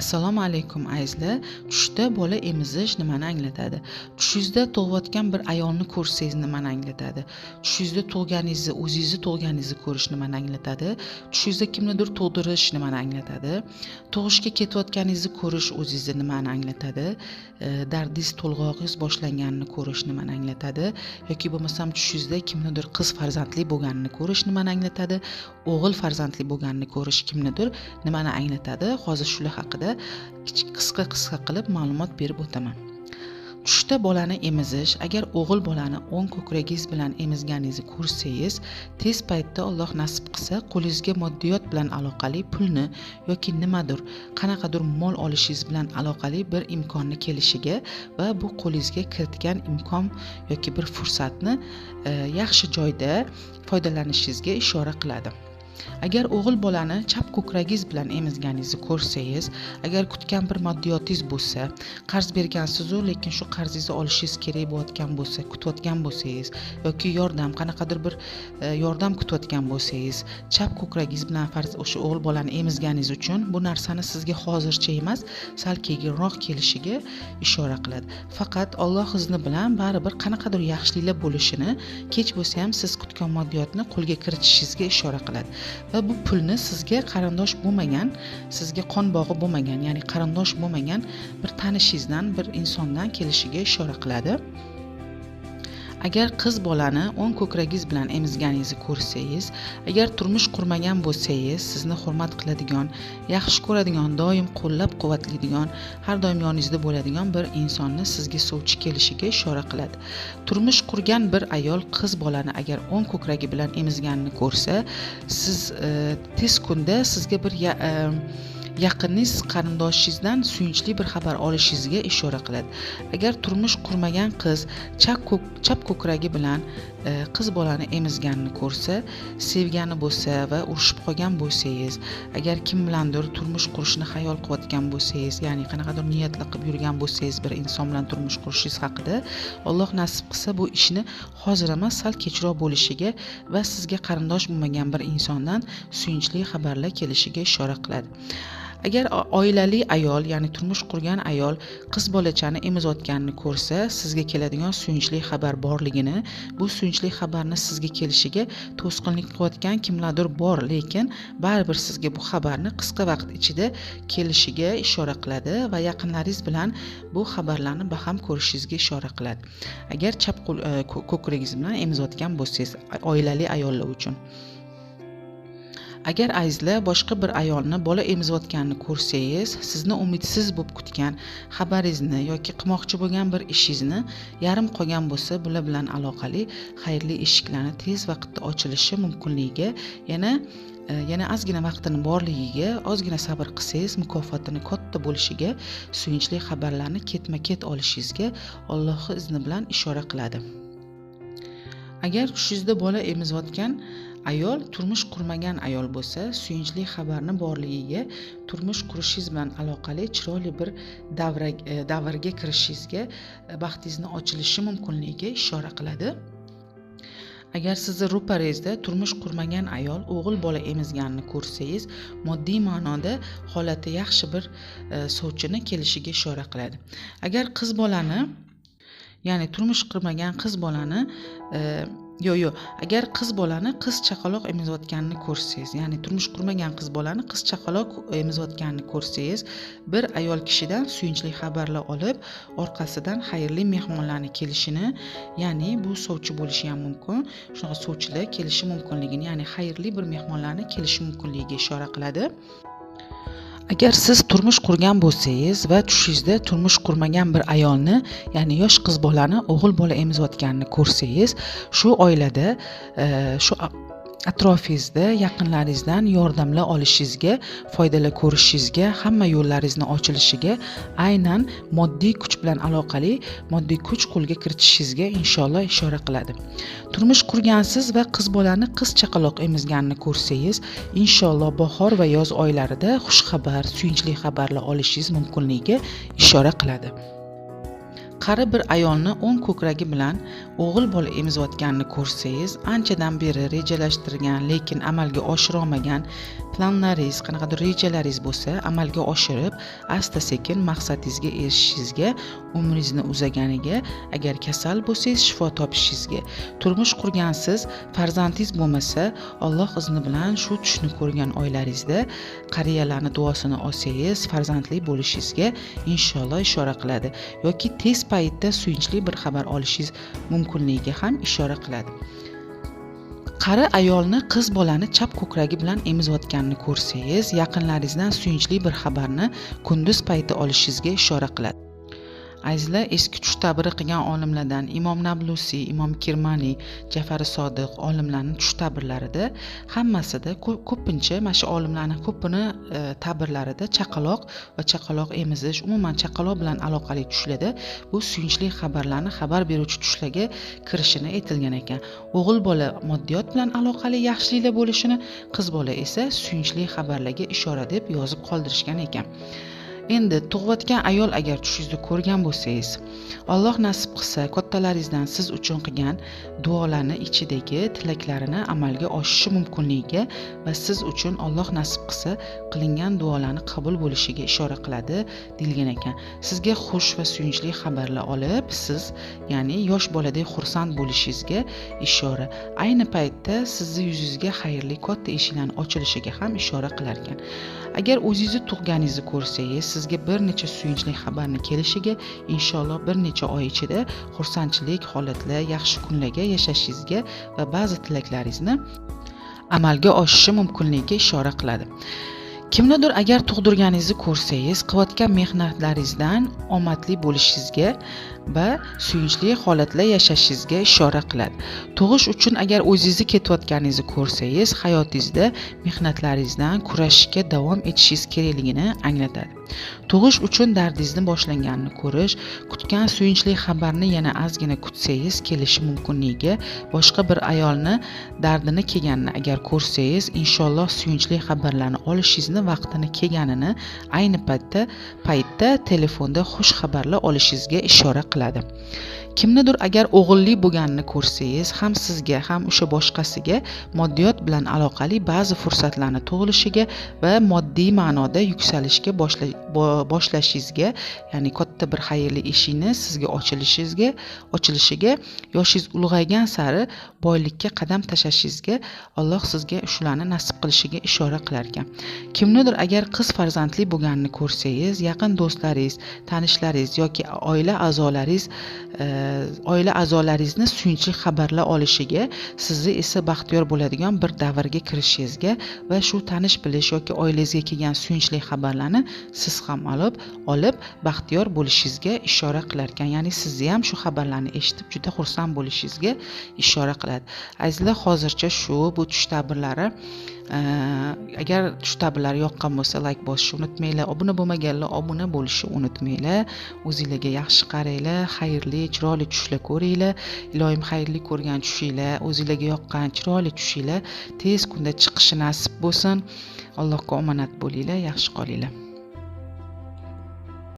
assalomu alaykum azizlar tushda bola emizish nimani anglatadi? Tushingizda tug'ayotgan bir ayolni ko'rsangiz nimani anglatadi? Tushingizda tug'ganingizni o'zingizni tug'ganingizni ko'rish nimani anglatadi? Tushingizda kimnidir tug'dirish nimani anglatadi? Tug'ishga ketayotganingizni ko'rish o'zingizni nimani anglatadi? E, dardingiz to'lg'og'ingiz boshlanganini ko'rish nimani anglatadi? Yoki bo'lmasam tushingizda kimnidir qiz farzandli bo'lganini ko'rish nimani anglatadi? O'g'il farzandli bo'lganini ko'rish kimnidir nimani anglatadi? Hozir shular haqida kichik qisqa qisqa qilib ma'lumot berib o'taman. Tushda bolani emizish agar o'g'il bolani o'ng ko'kragingiz bilan emizganingizni ko'rsangiz tez paytda alloh nasib qilsa qo'lingizga moddiyot bilan aloqali pulni yoki nimadir qanaqadir mol olishingiz bilan aloqali bir imkonni kelishiga va bu qo'lingizga kiritgan imkon yoki bir fursatni e, yaxshi joyda foydalanishingizga ishora qiladi. Agar o'g'il bolani chap ko'kragingiz bilan emizganingizni ko'rsangiz agar kutgan bir moddiyotingiz bo'lsa qarz bergansizu lekin shu qarzingizni olishingiz kerak bo'layotgan bo'lsa kutayotgan bo'lsangiz yoki yordam qanaqadir bir e, yordam kutayotgan bo'lsangiz chap ko'kragingiz bilan farz o'sha o'g'il bolani emizganingiz uchun bu narsani sizga hozircha emas sal keyinroq kelishiga ishora qiladi. Faqat alloh izni bilan baribir qanaqadir yaxshiliklar bo'lishini kech bo'lsa ham siz kutgan moddiyotni qo'lga kiritishingizga ishora qiladi. Va bu pulni sizga qarindosh bo'lmagan sizga qon bog'i bo'lmagan ya'ni qarindosh bo'lmagan bir tanishingizdan bir insondan kelishiga ishora qiladi. Agar qiz bolani o'ng ko'kragingiz bilan emizganingizni ko'rsangiz agar turmush qurmagan bo'lsangiz sizni hurmat qiladigan yaxshi ko'radigan doim qo'llab quvvatlaydigan har doim yoningizda bo'ladigan bir insonni sizga sovchi kelishiga ishora qiladi. Turmush qurgan bir ayol qiz bolani agar o'ng ko'kragi bilan emizganini ko'rsa siz e, tez kunda sizga bir ya, e, yaqinningiz qarindoshingizdan suyunchli bir xabar olishingizga ishora qiladi. Agar turmush qurmagan qiz chap ko'kragi bilan e, qiz bolani emizganini ko'rsa sevgani bo'lsa va urushib qolgan bo'lsangiz agar kim bilandir turmush qurishni xayol qilayotgan bo'lsangiz ya'ni qanaqadir niyatlar qilib yurgan bo'lsangiz bir inson bilan turmush qurishingiz haqida alloh nasib qilsa bu ishni hozir emas sal kechroq bo'lishiga va sizga qarindosh bo'lmagan bir insondan suyunchli xabarlar kelishiga ishora qiladi agar oilali ayol ya'ni turmush qurgan ayol qiz bolachani emizayotganini ko'rsa sizga keladigan suyunchli xabar borligini bu suyunchli xabarni sizga kelishiga to'sqinlik qilayotgan kimlardir bor lekin baribir sizga bu xabarni qisqa vaqt ichida kelishiga ishora qiladi va yaqinlaringiz bilan bu xabarlarni baham ko'rishingizga ishora qiladi. Agar chap qo'l e, ko'kragingiz bilan emizayotgan bo'lsangiz oilali ayollar uchun. Agar azizlar boshqa bir ayolni bola emizayotganini ko'rsangiz sizni umidsiz bo'lib kutgan xabaringizni yoki qilmoqchi bo'lgan bir ishingizni yarim qolgan bo'lsa bular bilan aloqali xayrli eshiklarni tez vaqtda ochilishi mumkinligiga yana e, yana ozgina vaqtini borligiga ozgina sabr qilsangiz mukofotini katta bo'lishiga suyunchli xabarlarni ketma ket olishingizga allohni izni bilan ishora qiladi. Agar tushingizda bola emizayotgan ayol turmush qurmagan ayol bo'lsa suyunchli xabarni borligiga turmush qurishingiz bilan aloqali chiroyli bir davra e, davrga kirishingizga e, baxtingizni ochilishi mumkinligiga ishora qiladi. Agar sizni ro'parangizda turmush qurmagan ayol o'g'il bola emizganini ko'rsangiz moddiy ma'noda holati yaxshi bir e, sovchini kelishiga ishora qiladi. Agar qiz bolani ya'ni turmush qurmagan qiz bolani e, yo'q yo'q agar qiz bolani qiz chaqaloq emizayotganini ko'rsangiz ya'ni turmush qurmagan qiz bolani qiz chaqaloq emizayotganini ko'rsangiz bir ayol kishidan suyunchli xabarlar olib orqasidan xayrli mehmonlarni kelishini ya'ni bu sovchi bo'lishi ham mumkin. Shunaqa sovchilar kelishi mumkinligini ya'ni xayrli bir mehmonlarni kelishi mumkinligiga ishora qiladi. Agar siz turmush qurgan bo'lsangiz va tushingizda turmush qurmagan bir ayolni ya'ni yosh qiz bolani o'g'il bola emizayotganini ko'rsangiz shu oilada e, shu atrofingizda yaqinlaringizdan yordamlar olishingizga foydalar ko'rishingizga hamma yo'llaringizni ochilishiga aynan moddiy kuch bilan aloqali moddiy kuch qo'lga kiritishingizga inshaalloh ishora qiladi. Turmush qurgansiz va qiz bolani qiz chaqaloq emizganini ko'rsangiz inshaalloh bahor va yoz oylarida xushxabar suyunchli xabarlar olishingiz mumkinligiga ishora qiladi. Qari bir ayolni o'ng ko'kragi bilan o'g'il bola emizayotganini ko'rsangiz anchadan beri rejalashtirgan lekin amalga oshirolmagan planlaringiz qanaqadir rejalaringiz bo'lsa amalga oshirib asta sekin maqsadingizga erishishingizga umringizni uzaganiga agar kasal bo'lsangiz shifo topishingizga. Turmush qurgansiz farzandingiz bo'lmasa alloh izni bilan shu tushni ko'rgan oylaringizda qariyalarni duosini olsangiz farzandli bo'lishingizga inshaalloh ishora qiladi. Yoki tez paytda suyunchli bir xabar olishingiz mumkinligiga ham ishora qiladi. Qari ayolni qiz bolani chap ko'kragi bilan emizayotganini ko'rsangiz yaqinlaringizdan suyunchli bir xabarni kunduz payti olishingizga ishora qiladi. Azizlar eski tush tabiri qilgan olimlardan imom nablusiy imom kirmaniy jafari sodiq olimlarni tush tabirlarida hammasida ko'pincha mana shu olimlarni ko'pini e, tabirlarida chaqaloq va chaqaloq emizish umuman chaqaloq bilan aloqali tushlarda bu suyunchli xabarlarni xabar beruvchi tushlarga kirishini aytilgan ekan. O'g'il bola moddiyot bilan aloqali yaxshiliklar bo'lishini qiz bola esa suyunchli xabarlarga ishora deb yozib qoldirishgan ekan. Endi tug'ayotgan ayol agar tushingizda ko'rgan bo'lsangiz alloh nasib qilsa kattalaringizdan siz uchun qilgan duolarni ichidagi tilaklarini amalga oshishi mumkinligiga va siz uchun alloh nasib qilsa qilingan duolarni qabul bo'lishiga ishora qiladi deyilgan ekan. Sizga xush va suyunchli xabarlar olib siz ya'ni yosh boladek xursand bo'lishingizga ishora. Ayni paytda sizni yuzingizga xayrli katta eshiklarni ochilishiga ham ishora qilar ekan agar o'zingizni tug'ganingizni ko'rsangiz sizga bir necha suyunchli xabarni kelishiga inshaalloh bir necha oy ichida xursand xursandchilik holatda yaxshi kunlarga yashashingizga va ba'zi tilaklaringizni amalga oshishi mumkinligiga ishora qiladi. Kimnidir agar tug'dirganingizni ko'rsangiz qilayotgan mehnatlaringizdan omadli bo'lishingizga va suyunchli holatda yashashingizga ishora qiladi. Tug'ish uchun agar o'zingizni ketayotganingizni ko'rsangiz hayotingizda mehnatlaringizdan kurashishga davom etishingiz kerakligini anglatadi. Tug'ish uchun dardingizni boshlanganini ko'rish kutgan suyunchli xabarni yana ozgina kutsangiz kelishi mumkinligi boshqa bir ayolni dardini kelganini agar ko'rsangiz inshaalloh suyunchli xabarlarni olishingizni vaqtini kelganini ayni paytda paytda telefonda xush xabarlar olishingizga ishora qiladi. Kimnidir? Agar o'g'illi bo'lganini ko'rsangiz ham sizga ham o'sha boshqasiga moddiyot bilan aloqali ba'zi fursatlarni tug'ilishiga va moddiy ma'noda yuksalishga boshlashingizga ya'ni katta bir xayrli eshikni sizga ochilishingizga ochilishiga yoshingiz ulg'aygan sari boylikka qadam tashlashingizga alloh sizga shularni nasib qilishiga ishora qilar ekan kimnidir agar qiz farzandli bo'lganini ko'rsangiz yaqin do'stlaringiz tanishlaringiz yoki oila a'zolaringiz e, oila a'zolaringizni suyunchli xabarlar olishiga sizni esa baxtiyor bo'ladigan bir davrga kirishingizga va shu tanish bilish yoki oilangizga kelgan suyunchli xabarlarni siz ham olib olib baxtiyor bo'lishingizga ishora qilar ekan ya'ni sizni ham shu xabarlarni eshitib juda xursand bo'lishingizga ishora qiladi. Azizlar hozircha shu bu tush ta'birlari Э, agar tush tablar yoqqan bo'lsa layk bosishni unutmanglar obuna bo'lmaganlar obuna bo'lishni unutmanglar. O'zinglarga yaxshi qaranglar xayrli chiroyli tushlar ko'ringlar. Iloyim xayrli ko'rgan tushinglar o'zinglarga yoqqan chiroyli tushinglar. Tez kunda chiqishi nasib bo'lsin. Allohga omonat bo'linglar yaxshi qolinglar.